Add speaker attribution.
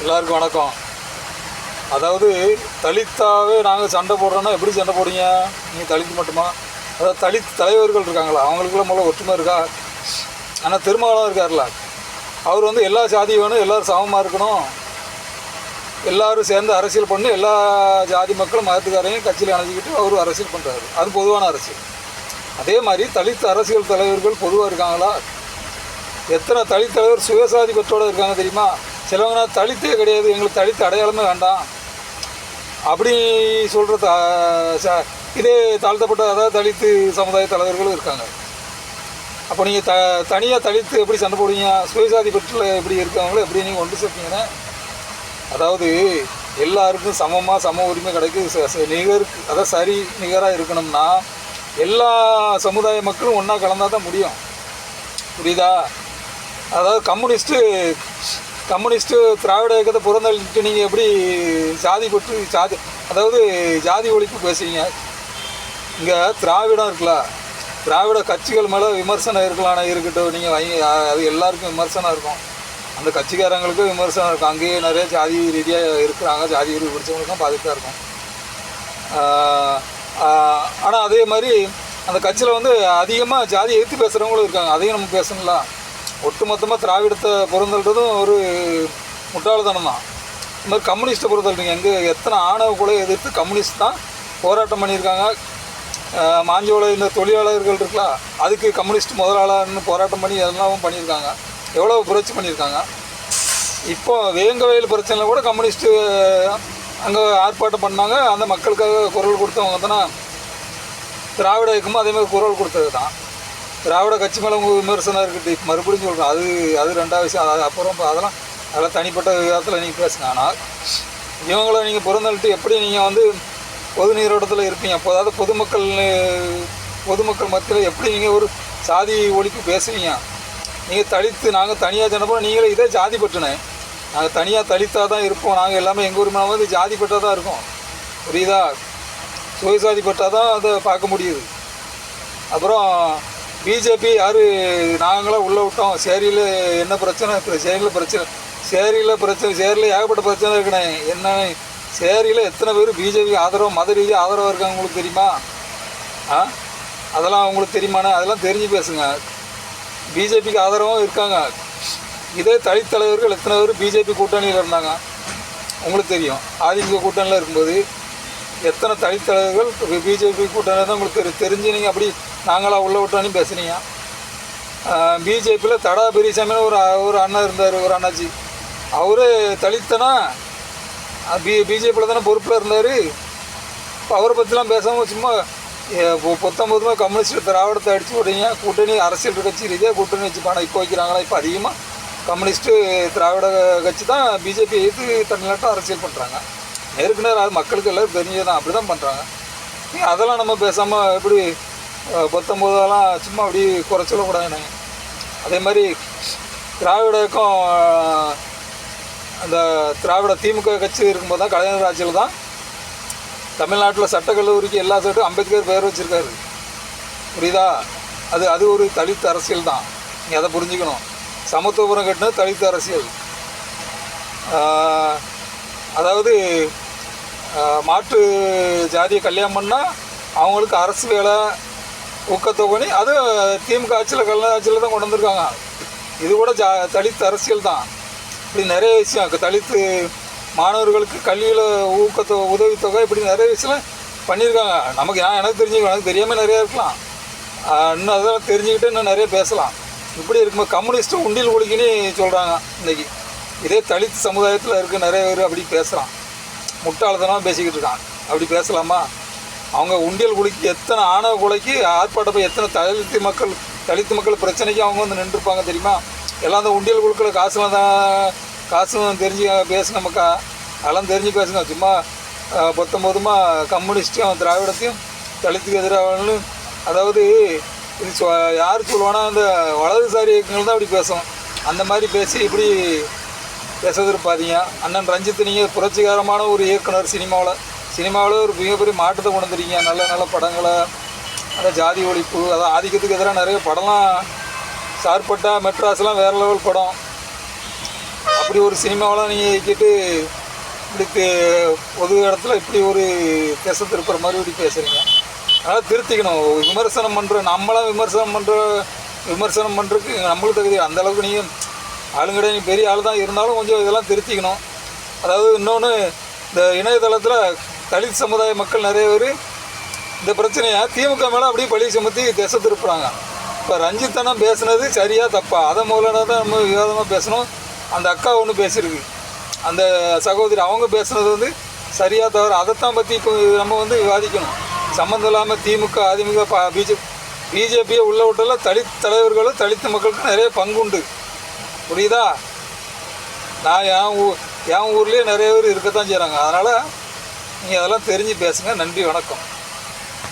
Speaker 1: எல்லாருக்கும் வணக்கம். அதாவது தலித்தாவே நாங்கள் சண்டை போடுறோன்னா எப்படி சண்டை போடுறீங்க? நீங்கள் தலித்து மட்டுமா? அதாவது தலித் தலைவர்கள் இருக்காங்களா? அவங்களுக்குள்ள முதல்ல ஒற்றுமை இருக்கா? ஆனால் திருமாவளம் இருக்கார்ல அவர் வந்து எல்லா சாதியும் வேணும் எல்லோரும் சமமாக இருக்கணும். எல்லோரும் சேர்ந்து அரசியல் பண்ணி எல்லா ஜாதி மக்களும் மதத்துக்காரையும் கட்சியில் அணைச்சிக்கிட்டு அவர் அரசியல் பண்ணுறாரு அது பொதுவான அரசியல். அதே மாதிரி தலித் அரசியல் தலைவர்கள் பொதுவாக இருக்காங்களா? எத்தனை தலித் தலைவர் சுயசாதி பெற்றோடு இருக்காங்க தெரியுமா? சிலவங்க நான் தலித்தே கிடையாது. எங்களுக்கு தலித்து அடையாளமே வேண்டாம். அப்படி சொல்கிற த இதே தாழ்த்தப்பட்ட அதாவது தலித்து சமுதாய தலைவர்களும் இருக்காங்க. அப்போ நீங்கள் த தனியாக தலித்து எப்படி சண்டை போடுவீங்க? சுயசாதி பெற்றில் எப்படி இருக்காங்களோ எப்படி நீங்கள் ஒன்று சேர்த்தீங்கன்னா அதாவது எல்லாருக்கும் சமமாக சம உரிமை கிடைக்கு நிகருக்கு நிகர் அதாவது சரி நிகராக இருக்கணும்னா எல்லா சமுதாய மக்களும் ஒன்றா கலந்தால் தான் முடியும். புரியுதா? அதாவது கம்யூனிஸ்ட்டு கம்யூனிஸ்ட்டு திராவிட இயக்கத்தை புறந்தள்ளிட்டு நீங்கள் எப்படி ஜாதி பற்றி ஜாதி அதாவது ஜாதி ஒழிப்பு பேசுவீங்க இங்கே திராவிடம் இருக்குல்ல திராவிட கட்சிகள் மேலே விமர்சனம் இருக்கலாம் இருக்கட்டும் நீங்கள் வாங்கி அது எல்லாருக்கும் விமர்சனம் இருக்கும். அந்த கட்சிக்காரங்களுக்கும் விமர்சனம் இருக்கும். அங்கேயே நிறைய ஜாதி ரீதியாக இருக்கிறாங்க ஜாதி உரிமை பிடிச்சவங்களுக்கும் பாதிப்பாக இருக்கும். ஆனால் அதே மாதிரி அந்த கட்சியில் வந்து அதிகமாக ஜாதி எதிர்த்து பேசுகிறவங்களும் இருக்காங்க. அதையும் நம்ம பேசணும்ல. ஒட்டுமொத்தமாக திராவிடத்தை பொருந்தல்றதும் ஒரு முட்டாள்தனம் தான் இந்த மாதிரி கம்யூனிஸ்ட்டை பொறுத்தல்றீங்க எங்கே எத்தனை ஆணவ கொலை எதிர்த்து கம்யூனிஸ்ட் தான் போராட்டம் பண்ணியிருக்காங்க. ஆஹ் மாஞ்சோலை இந்த தொழிலாளர்கள் இருக்கலாம் அதுக்கு கம்யூனிஸ்ட் முதலாளர்னு போராட்டம் பண்ணி எல்லாமும் பண்ணியிருக்காங்க. எவ்வளோ புரட்சி பண்ணியிருக்காங்க. இப்போ வேங்கவயல் பிரச்சனையில் கூட கம்யூனிஸ்ட்டு அங்கே ஆர்ப்பாட்டம் பண்ணாங்க. அந்த மக்களுக்காக குரல் கொடுத்தவங்க தானே திராவிட இயக்கமும் அதே மாதிரி குரல் கொடுத்தது தான் திராவிட கட்சி மேலே உங்கள் விமர்சனம் இருக்குது. மறுபடியும் சொல்கிறேன் அது அது ரெண்டாவது விஷயம். அது அப்புறம் அதெல்லாம் அதெல்லாம் தனிப்பட்ட விதத்தில் நீங்கள் பேசுங்க. ஆனால் இவங்கள நீங்கள் புறந்தள்ளிட்டு எப்படி நீங்கள் வந்து பொது நீரோட்டத்தில் இருப்பீங்க? அப்போ அதாவது பொதுமக்கள் பொதுமக்கள் மத்தியில் எப்படி நீங்கள் ஒரு சாதி ஒழிப்பு பேசுவீங்க? நீங்கள் தலித்து நாங்கள் தனியாக சொன்னப்போ நீங்களே இதே ஜாதி பட்டுனேன் நாங்கள் தனியாக தலித்தாக தான் இருப்போம். நாங்கள் எல்லாமே எங்கள் ஊர் மேலே வந்து ஜாதி பட்டாக தான் இருக்கோம். புரியுதா? சுயசாதி பட்டால் தான் அதை பார்க்க முடியுது. அப்புறம் பிஜேபி யார்? நாங்களாம் உள்ளே விட்டோம். சேரியில் என்ன பிரச்சனை? இருக்குது சேரியில் பிரச்சனை. சேரியில் பிரச்சனை சேரியில் ஏகப்பட்ட பிரச்சனை இருக்குண்ணே. என்ன சேரியில் எத்தனை பேர் பிஜேபி ஆதரவு மத ரீதியாக ஆதரவாக இருக்காங்க உங்களுக்கு தெரியுமா? ஆ? அதெல்லாம் அவங்களுக்கு தெரியுமாண்ணே? அதெல்லாம் தெரிஞ்சு பேசுங்க. பிஜேபிக்கு ஆதரவும் இருக்காங்க. இதே தலித் தலைவர்கள் எத்தனை பேர் பிஜேபி கூட்டணியில் இருந்தாங்க? உங்களுக்கு தெரியும். அதிமுக கூட்டணியில் இருக்கும்போது எத்தனை தலித் தலைவர்கள் பிஜேபி கூட்டணியில் தான் உங்களுக்கு தெரிஞ்சு நீங்கள் அப்படி நாங்களாம் உள்ள விட்டோன்னு பேசுனீங்க. பிஜேபியில் தடா பெரியசாமின்னு ஒரு ஒரு அண்ணன் இருந்தார் ஒரு அண்ணாச்சி. அவர் தலித்தனா பி பிஜேபியில் தானே பொறுப்பில் இருந்தார். இப்போ அவரை பற்றிலாம் பேசாமல் சும்மா பொத்தொம்பதுமே கம்யூனிஸ்ட் திராவிடத்தை அடித்து விடுங்க கூட்டணி அரசியல் கட்சி ரீதியாக கூட்டணி வச்சு பணம் இப்போ வைக்கிறாங்களா? இப்போ அதிகமாக கம்யூனிஸ்ட்டு திராவிட கட்சி தான் பிஜேபி எதிர்த்து தமிழ்நாட்டை அரசியல் பண்ணுறாங்க நேருக்கு நேரம் அது மக்களுக்கு எல்லோரும் தெரிஞ்சதான் அப்படி தான் பண்ணுறாங்க அதெல்லாம் நம்ம பேசாமல் எப்படி அஹ், பத்தொம்போதெல்லாம் சும்மா அப்படி குறை சொல்லக்கூடாதுண்ணே அதே மாதிரி திராவிடக்கும் அந்த திராவிட திமுக கட்சி இருக்கும்போது தான் கலைஞர் ஆட்சியில் தான் தமிழ்நாட்டில் சட்டக்கல்லூரிக்கு எல்லா சட்டும் அம்பேத்கர் பேர் வச்சுருக்காரு. புரியுதா? அது அது ஒரு தலித் அரசியல் தான். நீங்கள் அதை புரிஞ்சுக்கணும். சமத்துவபுரம் கட்டினது தலித் அரசியல். அதாவது மாற்று ஜாதியை கல்யாணம் பண்ணால் அவங்களுக்கு அரசு வேலை ஊக்கத்தொகை அது திமுக ஆட்சியில் கல்யாண ஆட்சியில் தான் கொண்டு வந்திருக்காங்க. இது கூட ஜா தலித் அரசியல் தான். இப்படி நிறைய விஷயம் தலித்து மாணவர்களுக்கு கல்வியில் ஊக்கத்தொகை உதவித்தொகை இப்படி நிறைய விஷயம் பண்ணியிருக்காங்க. நமக்கு நான் எனக்கு தெரிஞ்சுக்கணும். எனக்கு தெரியாமல் நிறையா இருக்கலாம். இன்னும் அதெல்லாம் தெரிஞ்சுக்கிட்டு இன்னும் நிறைய பேசலாம். இப்படி இருக்கும்போது கம்யூனிஸ்ட்டு உண்டியல் ஒழிக்கின்னு சொல்கிறாங்க இன்றைக்கி இதே தலித் சமுதாயத்தில் இருக்க நிறைய பேர் அப்படி பேசுகிறான் முட்டாள்தனமாக பேசிக்கிட்டு இருக்கான் அப்படி பேசலாமா? அவங்க உண்டியல் குளிக்கு எத்தனை ஆணவ கொலைக்கு ஆர்ப்பாட்டம் எத்தனை தலித்து மக்கள் தலித்து மக்கள் பிரச்சனைக்கு அவங்க வந்து நின்றுருப்பாங்க தெரியுமா? எல்லாம் அந்த உண்டியல் குழுக்களை காசுலாம் தான் காசும் தெரிஞ்சு பேசுங்க மக்கா அதெல்லாம் தெரிஞ்சு பேசுங்க சும்மா அஹ், பத்தொம்போதுமா கம்யூனிஸ்ட்டையும் திராவிடத்தையும் தலித்துக்கு எதிராகனு அதாவது இது சொ யார் சொல்லுவானா அந்த வலதுசாரி இயக்கங்கள் தான் இப்படி பேசும். அந்த மாதிரி பேசி இப்படி பேசுறது பேசுறதுப்பாதீங்க அண்ணன் ரஞ்சித் நீங்கள் புரட்சிகரமான ஒரு இயக்குனர் சினிமாவில். சினிமாவில் ஒரு மிகப்பெரிய மாற்றத்தை கொண்டு வந்துருக்கீங்க. நல்ல நல்ல படங்களை அந்த ஜாதி ஒழிப்பு அதான் ஆதிக்கத்துக்கு எதிராக நிறைய படம்லாம் சார்பட்டா மெட்ராஸ்லாம் வேறு லெவல் படம். அப்படி ஒரு சினிமாவெலாம் நீங்கள் இயக்கிட்டு இப்படி பொது இடத்துல இப்படி ஒரு திசை திருப்புற மாதிரி இப்படி பேசுகிறீங்க அதனால் திருத்திக்கணும். விமர்சனம் பண்ணுற நம்மளாம் விமர்சனம் பண்ணுற விமர்சனம் பண்ணுறதுக்கு நம்மளுக்கு தகுதி அந்த அளவுக்கு நீங்கள் ஆளுங்கடை நீங்கள் பெரிய ஆள் தான் இருந்தாலும் கொஞ்சம் இதெல்லாம் திருத்திக்கணும். அதாவது இன்னொன்று இந்த இணையதளத்தில் தலித் சமுதாய மக்கள் நிறைய பேர் இந்த பிரச்சனையை திமுக மேலே அப்படியே பழி சுமத்தி திசை திருப்புறாங்க. இப்போ ரஞ்சித்தனம் பேசுனது சரியாக தப்பா? அதை முதல்ல தான் நம்ம விவாதமாக பேசணும். அந்த அக்கா ஒன்று பேசியிருக்கு. அந்த சகோதரி அவங்க பேசுனது வந்து சரியாக தவிர அதைத்தான் பற்றி இப்போ நம்ம வந்து விவாதிக்கணும். சம்மந்தம் இல்லாமல் திமுக அதிமுக பிஜேபி பிஜேபியை உள்ள விட்டால தலித் தலைவர்களும் தலித் மக்களுக்கும் நிறைய பங்குண்டு புரியுதா? நான் என் ஊ என் ஊர்லேயே நிறைய பேர் இருக்கத்தான் செய்கிறாங்க அதனால் நீங்கள் அதெல்லாம் தெரிஞ்சு பேசுங்க. நன்றி வணக்கம்.